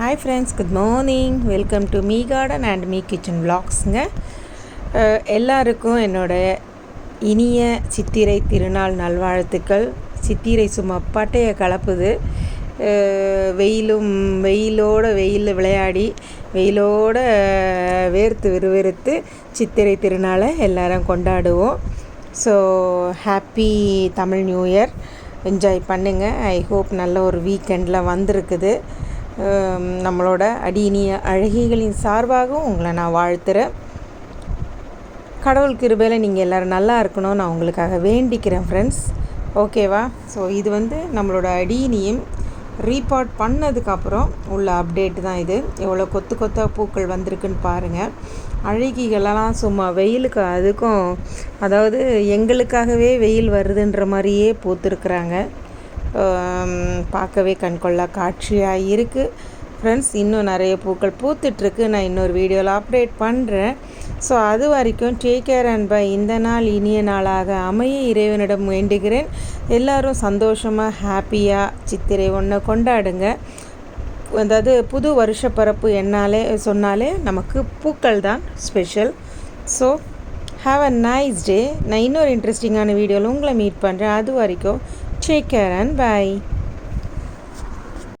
Hi friends good morning welcome to me garden and me kitchen vlogsங்க. எல்லாருக்கும் என்னோட இனிய சித்திரை திருநாள் நல்வாழ்த்துக்கள். சித்திரை சும்மா பட்டையை கலப்புது. வெயிலும் வெயிலோட வெயிலில் விளையாடி வெயிலோட வேர்த்து விறுவிறுத்து சித்திரை திருநாளை எல்லாரும் கொண்டாடுவோம். So happy Tamil new year enjoy பண்ணுங்கள் ஐ ஹோப் நல்ல ஒரு வீக்கெண்டில் வந்திருக்குது. நம்மளோட அடியினிய அழகிகளின் சார்பாகவும் உங்களை நான் வாழ்த்துறேன். கடவுள் கிருபையில் நீங்கள் எல்லோரும் நல்லா இருக்கணும். நான் உங்களுக்காக வேண்டிக்கிறேன் ஃப்ரெண்ட்ஸ் ஓகேவா ஸோ இது வந்து நம்மளோட அடியினியும் ரீபாட் பண்ணதுக்கப்புறம் உள்ள அப்டேட் தான் இது. எவ்வளோ கொத்து கொத்தாக பூக்கள் வந்திருக்குன்னு பாருங்கள் அழகிகளெல்லாம் சும்மா வெயிலுக்கு அதுக்கும் அதாவது எங்களுக்காகவே வெயில் வருதுன்ற மாதிரியே பூத்துருக்குறாங்க. பார்க்கவே கண்கொள்ளா காட்சியாக இருக்குது ஃப்ரெண்ட்ஸ் இன்னும் நிறைய பூக்கள் பூத்துட்ருக்கு. நான் இன்னொரு வீடியோவில் அப்டேட் பண்ணுறேன் ஸோ அது வரைக்கும் டேக் கேர் அண்ட் பை இந்த நாள் இனிய நாளாக அமைய இறைவனிடம் வேண்டுகிறேன். எல்லோரும் சந்தோஷமாக ஹாப்பியாக சித்திரை ஒன்றை கொண்டாடுங்க. அதாவது புது வருஷ பரப்பு என்னாலே சொன்னாலே நமக்கு பூக்கள் தான் special so have a nice day நான் இன்னொரு இன்ட்ரெஸ்டிங்கான வீடியோவில் உங்களை மீட் பண்ணுறேன் அது வரைக்கும் டேக் கேர் அண்ட் பை